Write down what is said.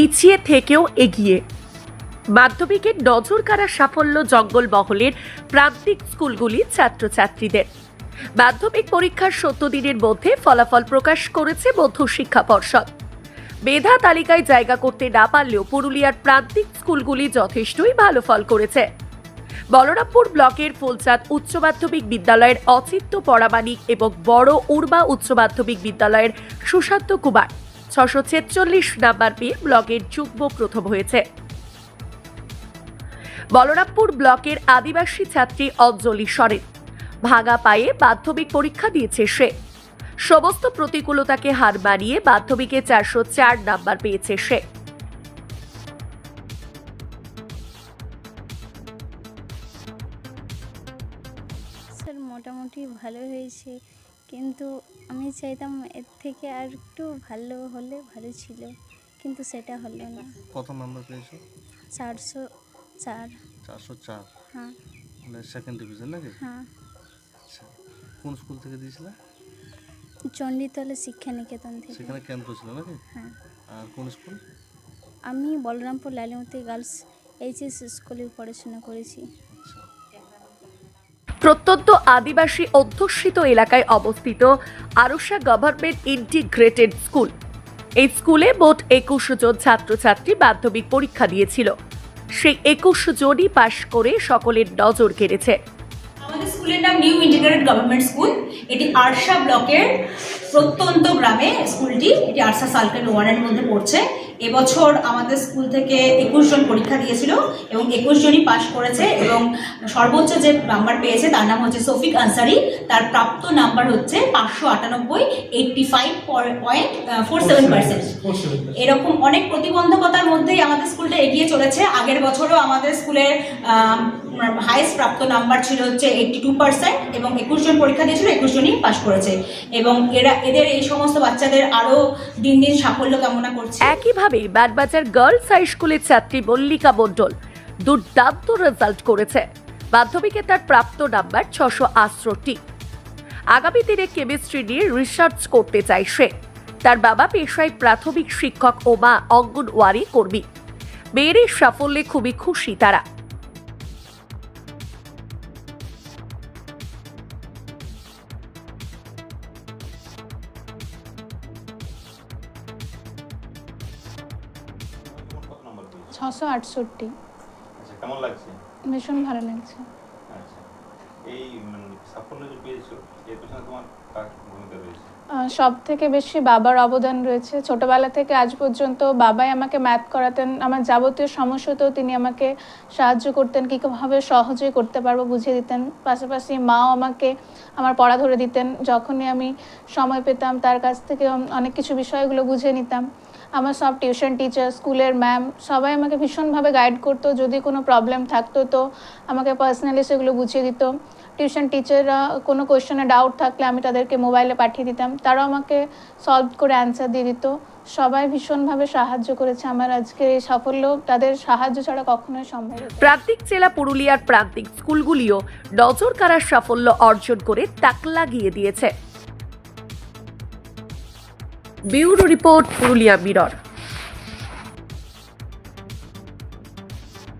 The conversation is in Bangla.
পিছিয়ে থেকেও এগিয়ে। মাধ্যমিকের নজর কাড়া সাফল্য জঙ্গলমহলের প্রান্তিক স্কুলগুলির ছাত্রছাত্রীদের। মাধ্যমিক পরীক্ষার সত্য দিনের মধ্যে ফলাফল প্রকাশ করেছে মধ্যশিক্ষা পর্ষদ। মেধা তালিকায় জায়গা করতে না পারলেও পুরুলিয়ার প্রান্তিক স্কুলগুলি যথেষ্টই ভালো ফল করেছে। বলরামপুর ব্লকের ফুলচাঁদ উচ্চ মাধ্যমিক বিদ্যালয়ের অচিত্য পরামানিক এবং বড় উর্বা উচ্চ মাধ্যমিক বিদ্যালয়ের সুশান্ত কুমার ছশো ছেচল্লিশ নাম্বার পেয়ে ব্লকের যুগ্ম প্রথম হয়েছে। বলরামপুর ব্লকের আদিবাসী ছাত্রী অঞ্জলি সরেন। ভাঙা পায়ে মাধ্যমিক পরীক্ষা দিয়েছে সে। সমস্ত প্রতিকূলতাকে হার মানিয়ে মাধ্যমিকে চারশো চার নাম্বার পেয়েছে সে। মোটামুটি ভালো হয়েছে। কিন্তু আমি চাইতাম এর থেকে আর একটু ভালো হলে ভালো ছিল কিন্তু সেটা হলো না। কত নাম্বার পেয়েছ? চারশো চার। চারশো চার? হ্যাঁ। মানে সেকেন্ড ডিভিশন নাকি? হ্যাঁ। আচ্ছা কোন স্কুল থেকে দিয়েছিলে? চণ্ডীতলা শিক্ষা নিকেতন থেকে। সেখানে ক্যাম্প ছিল নাকি? হ্যাঁ। আর কোন স্কুল আমি বলরামপুর লালিমতি গার্লস এইচএস স্কুলে পড়াশোনা করেছি। প্রত্যন্ত আদিবাসী অধ্যুষিত এলাকায় অবস্থিত আরুষা গভর্নমেন্ট ইন্টিগ্রেটেড স্কুল। এই স্কুলে মোট একুশ জন ছাত্রছাত্রী মাধ্যমিক পরীক্ষা দিয়েছিল। সেই একুশ জনই পাশ করে সকলের নজর কেড়েছে। আমাদের স্কুলের নাম নিউ ইন্টিগ্রেটেড গভর্নমেন্ট স্কুল। এটি আরশা ব্লকের প্রত্যন্ত গ্রামে স্কুলটি এটি আরশা সার্কেল ওয়ার্ডের মধ্যে পড়ছে। এবছর আমাদের স্কুল থেকে একুশ জন পরীক্ষা দিয়েছিল এবং একুশ জনই পাশ করেছে এবং সর্বোচ্চ যে নাম্বার পেয়েছে তার নাম হচ্ছে সফিক আনসারি। তার প্রাপ্ত নাম্বার হচ্ছে পাঁচশো আটানব্বই eighty five point four seven percent এরকম অনেক প্রতিবন্ধকতার মধ্যেই আমাদের স্কুলটা এগিয়ে চলেছে। আগের বছরও আমাদের স্কুলের হাইয়েস্ট প্রাপ্ত নাম্বার ছিল হচ্ছে এইটটি টু পার্সেন্ট এবং একুশ জন পরীক্ষা দিয়েছিল একুশ জনই পাশ করেছে। এবং এরা, এদের এই সমস্ত বাচ্চাদের আরও দিন দিন সাফল্য কামনা করছে। একইভাবে ব্যাটবাজার গার্লস হাই স্কুলের ছাত্রী মল্লিকা মণ্ডল দুর্দান্ত রেজাল্ট করেছে। মাধ্যমিকে তার প্রাপ্ত নাম্বার ছশো আটষট্টি। আগামী দিনে কেমিস্ট্রি নিয়ে রিসার্চ করতে চায় সে। তার বাবা পেশায় প্রাথমিক শিক্ষক ও মা অঙ্গনওয়ারি কর্মী। মেয়ের সাফল্যে খুবই খুশি তারা। ছশো আটষট্টি। আচ্ছা কেমন লাগছে? ভীষণ ভালো লাগছে। আচ্ছা এই মানে সাফল্য যে পেয়েছ এর পেছনে তোমার কার ভূমিকা রয়েছে? সব থেকে বেশি বাবার অবদান রয়েছে। ছোটবেলা থেকে আজ পর্যন্ত বাবাই আমাকে ম্যাথ করাতেন। আমার যাবতীয় সমস্যাতেও তিনি আমাকে সাহায্য করতেন, কী কীভাবে সহজে করতে পারব বুঝিয়ে দিতেন। পাশাপাশি মাও আমাকে আমার পড়া ধরে দিতেন। যখনই আমি সময় পেতাম, তার কাছ থেকে অনেক কিছু বিষয়গুলো বুঝে নিতাম। আমার সব টিউশন টিচার স্কুলের ম্যাম সবাই আমাকে ভীষণভাবে গাইড করতো। যদি কোনো প্রবলেম থাকতো তো আমাকে পার্সোনালি সেগুলো বুঝিয়ে দিত। টিউশন টিচাররা কোনো কোয়েশ্চেনে ডাউট থাকলে আমি তাদেরকে মোবাইলে পাঠিয়ে দিতাম। তারাও আমাকে সলভ করে অ্যান্সার দিয়ে দিত। সবাই ভীষণভাবে সাহায্য করেছে আমার আজকের এই সাফল্য। তাদের সাহায্য ছাড়া কখনোই সম্ভব। প্রান্তিক জেলা পুরুলিয়ার প্রান্তিক স্কুলগুলিও নজর কারার সাফল্য অর্জন করে তাক লাগিয়ে দিয়েছে। Bureau report Purulia mirror.